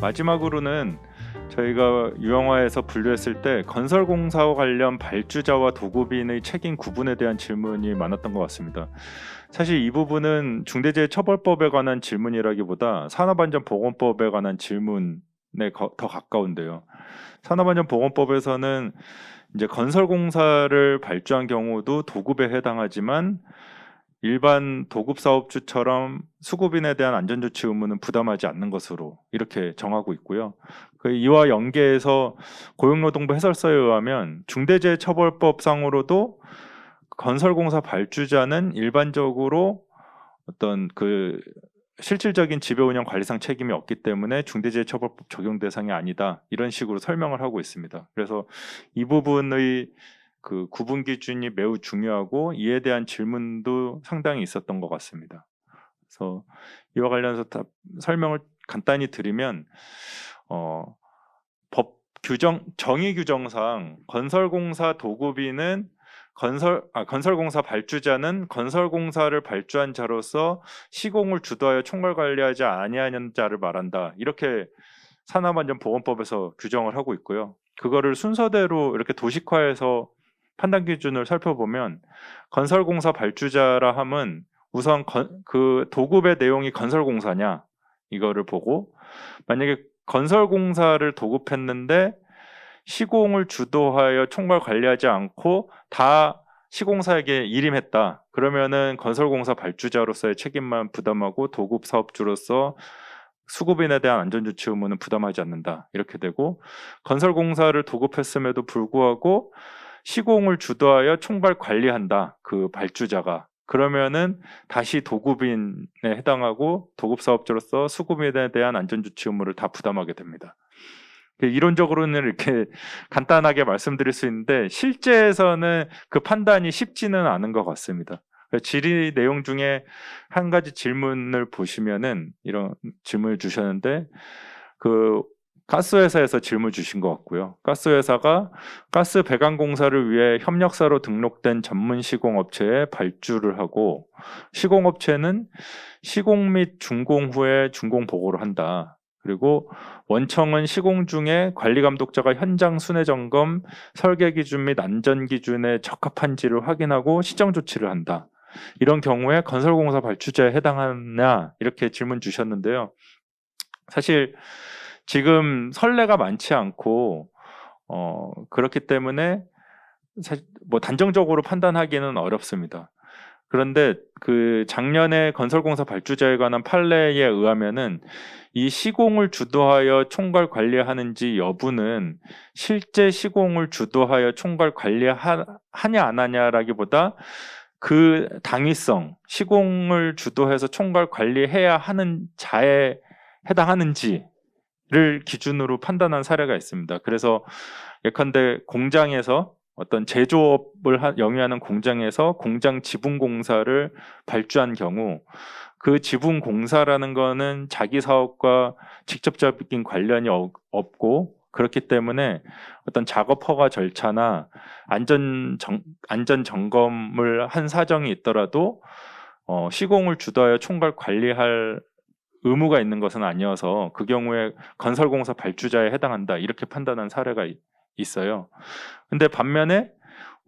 마지막으로는 저희가 유형화에서 분류했을 때 건설공사와 관련 발주자와 도급인의 책임 구분에 대한 질문이 많았던 것 같습니다. 사실 이 부분은 중대재해처벌법에 관한 질문이라기보다 산업안전보건법에 관한 질문에 거- 더 가까운데요. 산업안전보건법에서는 이제 건설공사를 발주한 경우도 도급에 해당하지만 일반 도급 사업주처럼 수급인에 대한 안전조치 의무는 부담하지 않는 것으로 이렇게 정하고 있고요. 그 이와 연계해서 고용노동부 해설서에 의하면 중대재해처벌법상으로도 건설공사 발주자는 일반적으로 어떤 그 실질적인 지배 운영 관리상 책임이 없기 때문에 중대재해처벌법 적용 대상이 아니다 이런 식으로 설명을 하고 있습니다. 그래서 이 부분의 그 구분 기준이 매우 중요하고 이에 대한 질문도 상당히 있었던 것 같습니다. 그래서 이와 관련해서 다 설명을 간단히 드리면 어, 법 규정 정의 규정상 건설공사 도급인은 건설 아, 건설공사 발주자는 건설공사를 발주한 자로서 시공을 주도하여 총괄 관리하지 아니하는 자를 말한다. 이렇게 산업안전보건법에서 규정을 하고 있고요. 그거를 순서대로 이렇게 도식화해서 판단 기준을 살펴보면 건설공사 발주자라 함은 우선 건- 그 도급의 내용이 건설공사냐 이거를 보고 만약에 건설공사를 도급했는데 시공을 주도하여 총괄 관리하지 않고 다 시공사에게 일임했다. 그러면은 건설공사 발주자로서의 책임만 부담하고 도급 사업주로서 수급인에 대한 안전조치 의무는 부담하지 않는다. 이렇게 되고 건설공사를 도급했음에도 불구하고 시공을 주도하여 총괄 관리한다. 그 발주자가 그러면은 다시 도급인에 해당하고 도급 사업자로서 수급인에 대한 안전 조치 의무를 다 부담하게 됩니다. 이론적으로는 이렇게 간단하게 말씀드릴 수 있는데 실제에서는 그 판단이 쉽지는 않은 것 같습니다. 질의 내용 중에 한 가지 질문을 보시면은 이런 질문을 주셨는데 그 가스 회사에서 질문 주신 것 같고요. 가스 회사가 가스 배관 공사를 위해 협력사로 등록된 전문 시공 업체에 발주를 하고 시공 업체는 시공 및 준공 후에 준공 보고를 한다. 그리고 원청은 시공 중에 관리 감독자가 현장 순회 점검, 설계 기준 및 안전 기준에 적합한지를 확인하고 시정 조치를 한다. 이런 경우에 건설공사 발주자에 해당하냐 이렇게 질문 주셨는데요. 사실 지금 선례가 많지 않고 어, 그렇기 때문에 뭐 단정적으로 판단하기는 어렵습니다. 그런데 그 작년에 건설공사 발주자에 관한 판례에 의하면은 이 시공을 주도하여 총괄 관리하는지 여부는 실제 시공을 주도하여 총괄 관리하냐 안 하냐라기보다 그 당위성 시공을 주도해서 총괄 관리해야 하는 자에 해당하는지 를 기준으로 판단한 사례가 있습니다. 그래서 예컨대 공장에서 어떤 제조업을 하- 영위하는 공장에서 공장 지분 공사를 발주한 경우 그 지분 공사라는 거는 자기 사업과 직접적인 관련이 어- 없고 그렇기 때문에 어떤 작업 허가 절차나 안전 정, 안전 점검을 한 사정이 있더라도 어, 시공을 주도하여 총괄 관리할 의무가 있는 것은 아니어서 그 경우에 건설공사 발주자에 해당한다 이렇게 판단한 사례가 이- 있어요. 근데 반면에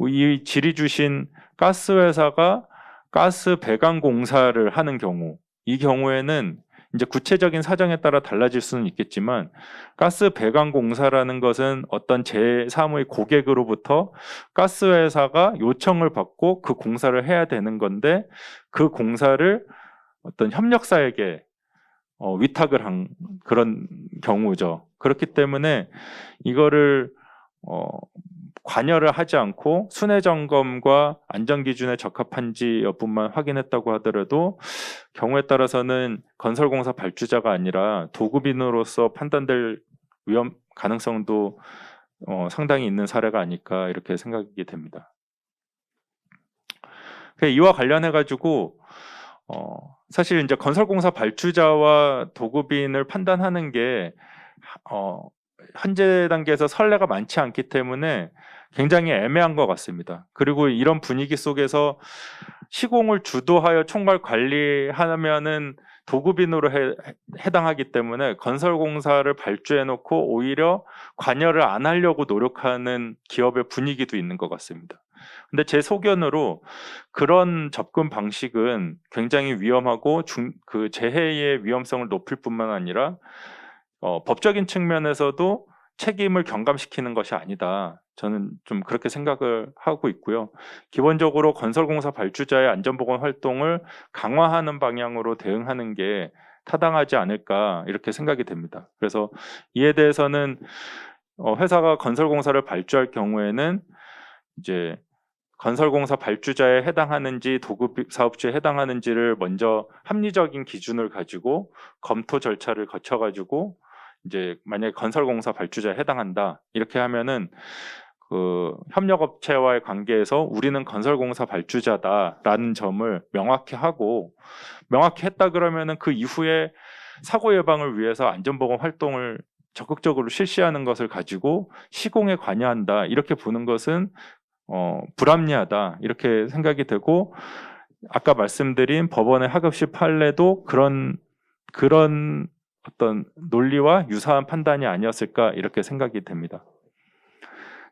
이 질의 주신 가스 회사가 가스 배관 공사를 하는 경우 이 경우에는 이제 구체적인 사정에 따라 달라질 수는 있겠지만 가스 배관 공사라는 것은 어떤 제3의 고객으로부터 가스 회사가 요청을 받고 그 공사를 해야 되는 건데 그 공사를 어떤 협력사에게 어, 위탁을 한 그런 경우죠. 그렇기 때문에 이거를 어, 관여를 하지 않고 순회 점검과 안전 기준에 적합한지 여부만 확인했다고 하더라도 경우에 따라서는 건설공사 발주자가 아니라 도급인으로서 판단될 위험 가능성도 어, 상당히 있는 사례가 아닐까 이렇게 생각이 됩니다. 그 이와 관련해 가지고 어, 사실 이제 건설공사 발주자와 도급인을 판단하는 게 어, 현재 단계에서 선례가 많지 않기 때문에 굉장히 애매한 것 같습니다. 그리고 이런 분위기 속에서 시공을 주도하여 총괄 관리하면은 도급인으로 해, 해당하기 때문에 건설공사를 발주해놓고 오히려 관여를 안 하려고 노력하는 기업의 분위기도 있는 것 같습니다. 근데 제 소견으로 그런 접근 방식은 굉장히 위험하고 중, 그 재해의 위험성을 높일 뿐만 아니라 어, 법적인 측면에서도 책임을 경감시키는 것이 아니다. 저는 좀 그렇게 생각을 하고 있고요. 기본적으로 건설공사 발주자의 안전보건 활동을 강화하는 방향으로 대응하는 게 타당하지 않을까 이렇게 생각이 됩니다. 그래서 이에 대해서는 어, 회사가 건설공사를 발주할 경우에는 이제 건설공사 발주자에 해당하는지 도급 사업주에 해당하는지를 먼저 합리적인 기준을 가지고 검토 절차를 거쳐 가지고 이제 만약에 건설공사 발주자에 해당한다. 이렇게 하면은 그 협력업체와의 관계에서 우리는 건설공사 발주자다라는 점을 명확히 하고 명확히 했다 그러면은 그 이후에 사고 예방을 위해서 안전보건 활동을 적극적으로 실시하는 것을 가지고 시공에 관여한다. 이렇게 보는 것은 어, 불합리하다 이렇게 생각이 되고 아까 말씀드린 법원의 하급식 판례도 그런 그런 어떤 논리와 유사한 판단이 아니었을까 이렇게 생각이 됩니다.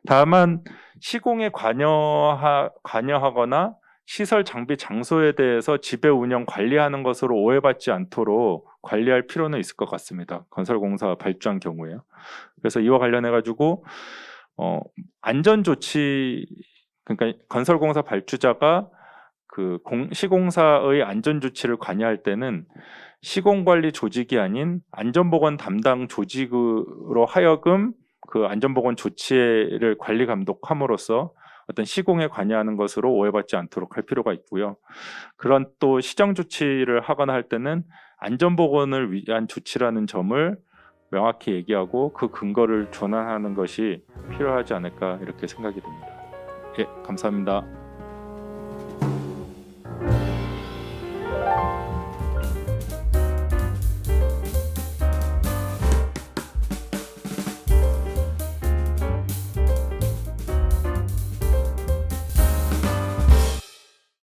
다만 시공에 관여하, 관여하거나 시설 장비 장소에 대해서 지배 운영 관리하는 것으로 오해받지 않도록 관리할 필요는 있을 것 같습니다. 건설공사 발주한 경우에요. 그래서 이와 관련해 가지고 어, 안전 조치 그러니까 건설공사 발주자가 그 공, 시공사의 안전 조치를 관여할 때는 시공관리 조직이 아닌 안전보건 담당 조직으로 하여금 그 안전보건 조치를 관리 감독함으로써 어떤 시공에 관여하는 것으로 오해받지 않도록 할 필요가 있고요. 그런 또 시정 조치를 하거나 할 때는 안전보건을 위한 조치라는 점을 명확히 얘기하고 그 근거를 전환하는 것이 필요하지 않을까 이렇게 생각이 됩니다. 예, 감사합니다.